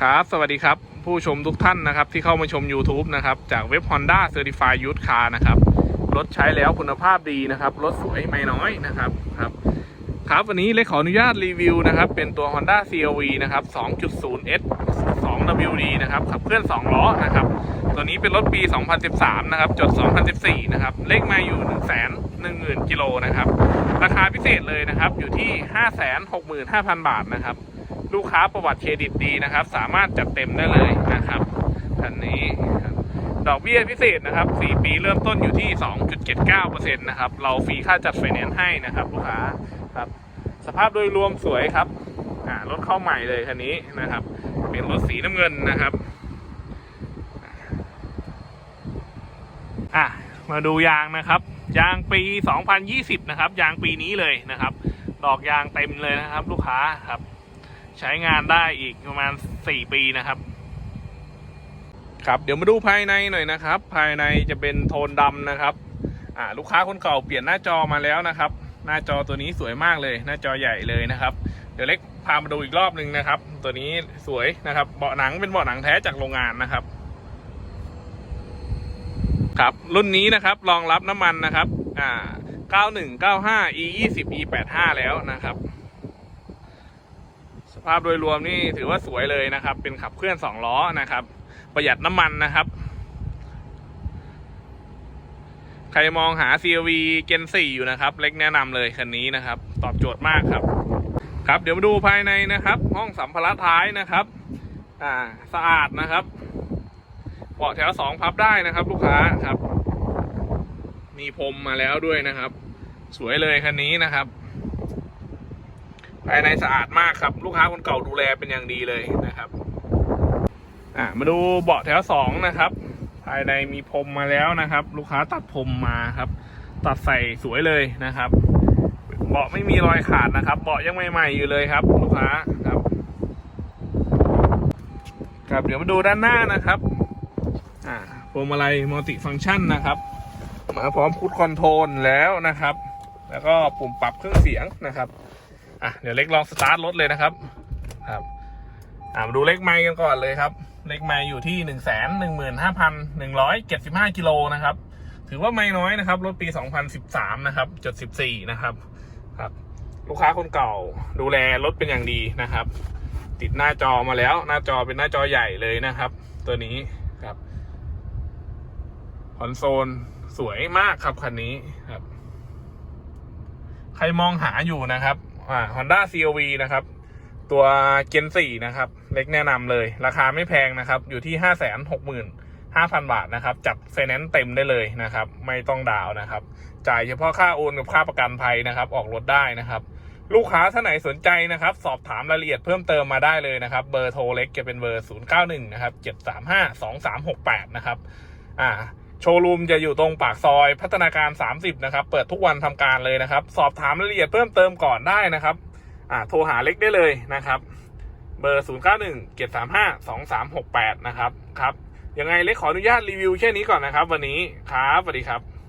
ครับ สวัสดีครับ ผู้ชมทุกท่านนะครับ ที่เข้ามาชม YouTube นะครับ จากเว็บ Honda Certified Used Car นะครับ รถใช้แล้วคุณภาพดีนะครับ รถสวยไม่น้อยนะครับครับครับวันนี้เลยขออนุญาตรีวิวนะครับ เป็นตัว Honda CRV นะครับ 2.0S 2WD นะครับขับเคลื่อน 2 ล้อนะครับ ตัวนี้เป็นรถปี 2013 นะครับ จด 2014 นะครับ เลขมาอยู่ 1 1 0 0 0 0กิโลนะครับ ราคาพิเศษเลยนะครับ อยู่ที่ 565,000 บาทนะครับ ลูกค้าประวัติเครดิตดีนะครับ สามารถจัดเต็มได้เลยนะครับคันนี้ดอกเบี้ยพิเศษนะครับ 4 ปีเริ่มต้นอยู่ที่ 2.79%นะครับ เราฟรีค่าจัดไฟแนนซ์ให้นะครับ ลูกค้าครับ สภาพโดยรวมสวยครับรถเข้าใหม่เลยคันนี้นะครับ เป็นรถสีน้ำเงินนะครับอะมาดูยางนะครับ ยางปี 2020 นะครับ ยางปีนี้เลยนะครับ ดอกยางเต็มเลยนะครับ ลูกค้าครับ ใช้งานได้อีกประมาณ 4 ปีนะครับ ครับเดี๋ยวมาดูภายในหน่อยนะครับ ภายในจะเป็นโทนดำนะครับอ่าลูกค้าคนเก่าเปลี่ยนหน้าจอมาแล้วนะครับ หน้าจอตัวนี้สวยมากเลย หน้าจอใหญ่เลยนะครับ เดี๋ยวเล็กพามาดูอีกรอบหนึ่งนะครับ ตัวนี้สวยนะครับ เบาะหนังเป็นเบาะหนังแท้จากโรงงานนะครับ ครับรุ่นนี้นะครับรองรับน้ำมันนะครับอ่า9195 e 20 e 85 แล้วนะครับ ภาพโดยรวมนี่ถือว่าสวยเลยนะครับ เป็นขับเคลื่อนสองล้อนะครับ ประหยัดน้ำมันนะครับ ใครมองหา CRV Gen 4อยู่นะครับ เล็กแนะนำเลยคันนี้นะครับ ตอบโจทย์มากครับ ครับเดี๋ยวมาดูภายในนะครับ ห้องสัมภาระท้ายนะครับ อ่าสะอาดนะครับเบาะแถวสองพับได้นะครับ ลูกค้าครับ มีพรมมาแล้วด้วยนะครับ สวยเลยคันนี้นะครับ ภายในสะอาดมากครับ ลูกค้าคนเก่าดูแลเป็นอย่างดีเลยนะครับอ่ามาดูเบาะแถวสองนะครับ ภายในมีพรมมาแล้วนะครับ ลูกค้าตัดพรมมาครับ ตัดใส่สวยเลยนะครับ เบาะไม่มีรอยขาดนะครับ เบาะยังใหม่ๆอยู่เลยครับ ลูกค้าครับ ครับเดี๋ยวมาดูด้านหน้านะครับอ่าพวงมาลัยมัลติฟังก์ชันนะครับมาพร้อมคูดคอนโทรลแล้วนะครับ แล้วก็ปุ่มปรับเครื่องเสียงนะครับ อะเดี๋ยวเล็กลองสตาร์ทรถเลยนะครับครับอ่ามาดูเลขไมล์กันก่อนเลยครับ เลขไมล์อยู่ที่หนึ่งแสนหนึ่งหมื่นห้าพันหนึ่งร้อยเจ็ดสิบห้ากิโลนะครับ ถือว่าไม่น้อยนะครับ รถปีสองพันสิบสามนะครับจดสิบสี่นะครับ ครับ ลูกค้าคนเก่าดูแลรถเป็นอย่างดีนะครับ ติดหน้าจอมาแล้วหน้าจอเป็นหน้าจอใหญ่เลยนะครับ ตัวนี้ครับคอนโซลสวยมากครับคันนี้ครับ ใครมองหาอยู่นะครับ อ่า Honda CRV นะครับ ตัว Gen 4นะครับ เล็กแนะนำเลย ราคาไม่แพงนะครับ อยู่ที่5 6 5 0 0 0บาทนะครับ จัดไฟแนนซ์เต็มได้เลยนะครับ ไม่ต้องดาวน์นะครับ จ่ายเฉพาะค่าโอนกับค่าประกันภัยนะครับ ออกรถได้นะครับลูกค้าท่านไหนสนใจนะครับ สอบถามรายละเอียดเพิ่มเติมมาได้เลยนะครับ เบอร์โทรเล็กจะเป็นเบอร์ 091 นะครับ 735 2368 นะครับ อ่า โชว์รูมจะอยู่ตรงปากซอยพัฒนาการ 30 นะครับ เปิดทุกวันทำการเลยนะครับ สอบถามรายละเอียดเพิ่มเติมก่อนได้นะครับอ่าโทรหาเล็กได้เลยนะครับ เบอร์ 0 9 1 7 3 5 2 3 6 8 นะครับ ครับ ยังไงเล็กขออนุญาตรีวิวแค่นี้ก่อนนะครับ วันนี้ ครับสวัสดีครับ